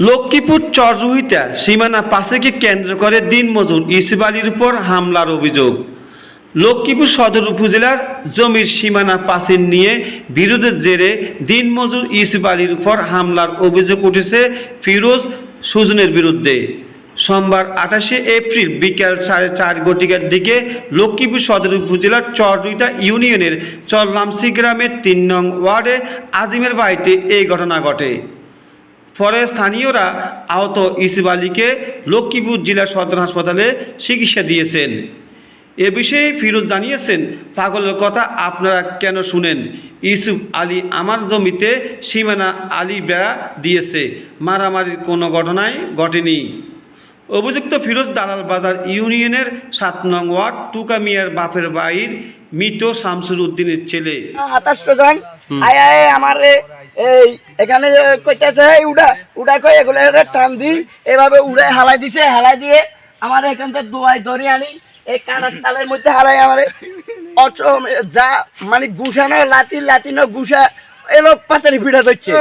লক্ষ্মীপুর চররুহিতা সীমানা পাশেকে কেন্দ্র করে দিনমজুর ইউসুফ আলীর উপর হামলার অভিযোগ। লক্ষ্মীপুর সদর উপজেলার জমির সীমানা পাসিন নিয়ে বিরোধের জেরে দিনমজুর ইউসুফ আলীর উপর হামলার অভিযোগ উঠেছে ফিরোজ সুজনের বিরুদ্ধে। সোমবার আঠাশে এপ্রিল বিকাল সাড়ে চার ঘটিকার দিকে লক্ষ্মীপুর সদর উপজেলার চররুইতা ইউনিয়নের চরলামসি গ্রামের তিন নং ওয়ার্ডে আজিমের বাড়িতে এই ঘটনা ঘটে। পরে স্থানীয়রা আহত ইসিফ আলীকে লক্ষ্মীপুর জেলা সদর হাসপাতালে চিকিৎসা দিয়েছেন। এ বিষয়ে ফিরোজ জানিয়েছেন, পাগলের কথা আপনারা কেন শুনেন? ইউসুফ আলী আমার জমিতে সীমানা আলী বেড়া দিয়েছে। মারামারির কোনো ঘটনাই ঘটেনি। অভিযুক্ত ফিরোজ দালাল বাজার ইউনিয়নের সাত নং ওয়ার্ড টুকা মিয়ার বাপের বাড়ির মৃত শামসুর উদ্দিনের ছেলে। আমার এই এখানে কইতেছে এই উড়া উড়া কই এগুলো এর টান দি। এভাবে উড়ে হালাই দিছে হালাই দিয়ে আমার এখান থেকে দোয়াই ধরে আনি। এই কানার তালের মধ্যে হারাই আমার। অচ যা মানে গুছানো লাতি লাতিনো গুছা এলো পাতারি ভিড়া ধরছে।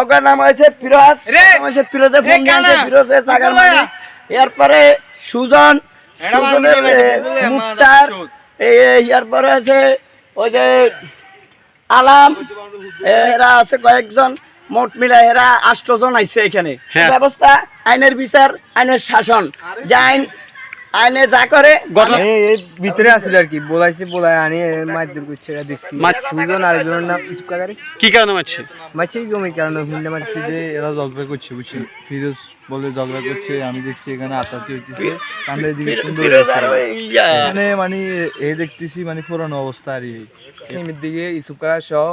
ওখানে নাম হয়েছে ফিরোজ। নাম হয়েছে ফিরোজে ফোন দিয়েছে ফিরোজে জাগার মানে এরপরে সুজন মুক্তার এরপরে আছে ওই যে আলাম। এরা আছে কয়েকজন মোট মিলা এরা আষ্টজন আইছে এখানে। হ্যাঁ। ব্যবস্থা আইনের বিচার আইনের শাসন। যে আইন আইনে যা করে এই এই ভিতরে আসলে আর কি বলাইছে বলাই আনি মারধর করছে এরা দেখছি। সুজন আরেকজনের নাম ইসুফ কাকারে। কি কারণে মারছে? মারছে এই জমি কারণে হুন্ডে মারছে। যে এরা ঝগড়া করছে বুঝছি? ফিরোজ বলে ঝগড়া করছে আমি দেখছি এখানে আতাতি হইতেছে। কান্দের দিকে সুন্দর ইয়া। এখানে মানে এ দেখতেছি মানে পুরানো অবস্থা আর এই দিকে ইসুফ কাকা সহ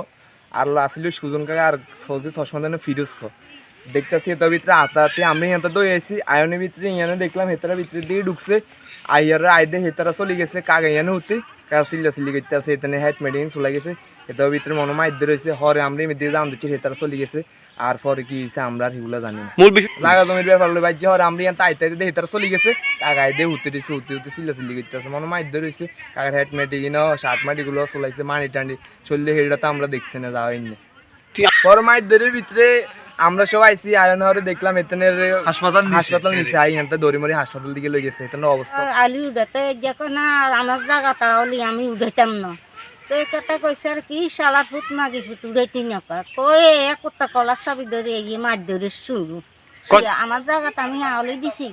আর আসলে সুজন কাকা আর সৌদি চশমা ফিরোজ খ দেখতেছি এটার ভিতরে আতাতে আমি এত তো এসি আয়নের ভিতরে ইয়ানে দেখলাম হেতারা ভিতরে দিয়ে ঢুকছে। আইয়ারা আইদে হেতারা চলে গেছে কাকা ইয়ানে হতে কাকা সিল্লা সিল্লি করতে আছে এখানে হেড মেডিন চলে গেছে। এটার ভিতরে মনে মাইদ্য রয়েছে হরে আমরা এমনি দিকে জান দিচ্ছি হেতারা চলে গেছে আর পরে কি হয়েছে আমরা আর সেগুলো জানি না। মূল বিষয় জাগা জমির ব্যাপার হলো বাইর হরে আমরা ইয়ান তাইতে তাইতে হেতারা চলে গেছে কাকাই দিয়ে হুতে দিছে হুতে হুতে সিল্লা সিল্লি করতে আছে মনে মাইদ্য রয়েছে কাকার হেড মেডি শার্ট মাটি গুলো চলাইছে মানি টানি চললে হেডটা তো আমরা দেখছি না যাওয়াই না। পর মাইদ্যের ভিতরে আমরা সব আইসি আয়ন হরে দেখলাম এখানে হাসপাতাল হাসপাতাল নিচে। আই এখানটা দড়ি মরি হাসপাতাল দিকে লই গেছে এখানে অবস্থা। আলি উঠাতে যখন না আমার জায়গা তাহলে আমি উঠাইতাম না। তো এই কথা কইছে আর কি শালা ফুট মাগি ফুট উঠাইতে নকা কই এক কুত্তা কলার চাবি ধরে এগিয়ে মাছ ধরে শুরু। আমার জায়গাটা আমি আওলে দিছি।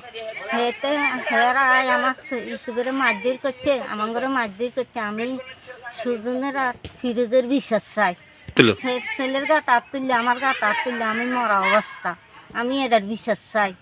হেতে হেরা আয় আমার ইসুবের মারধর করছে আমার ঘরে মারধর করছে। আমি সুজনের আর ফিরোজের বিশ্বাস চাই। ছেলের গা তার তুললে, আমার গা তার তুললে, আমি মরা অবস্থা। আমি এটার বিশ্বাস চাই।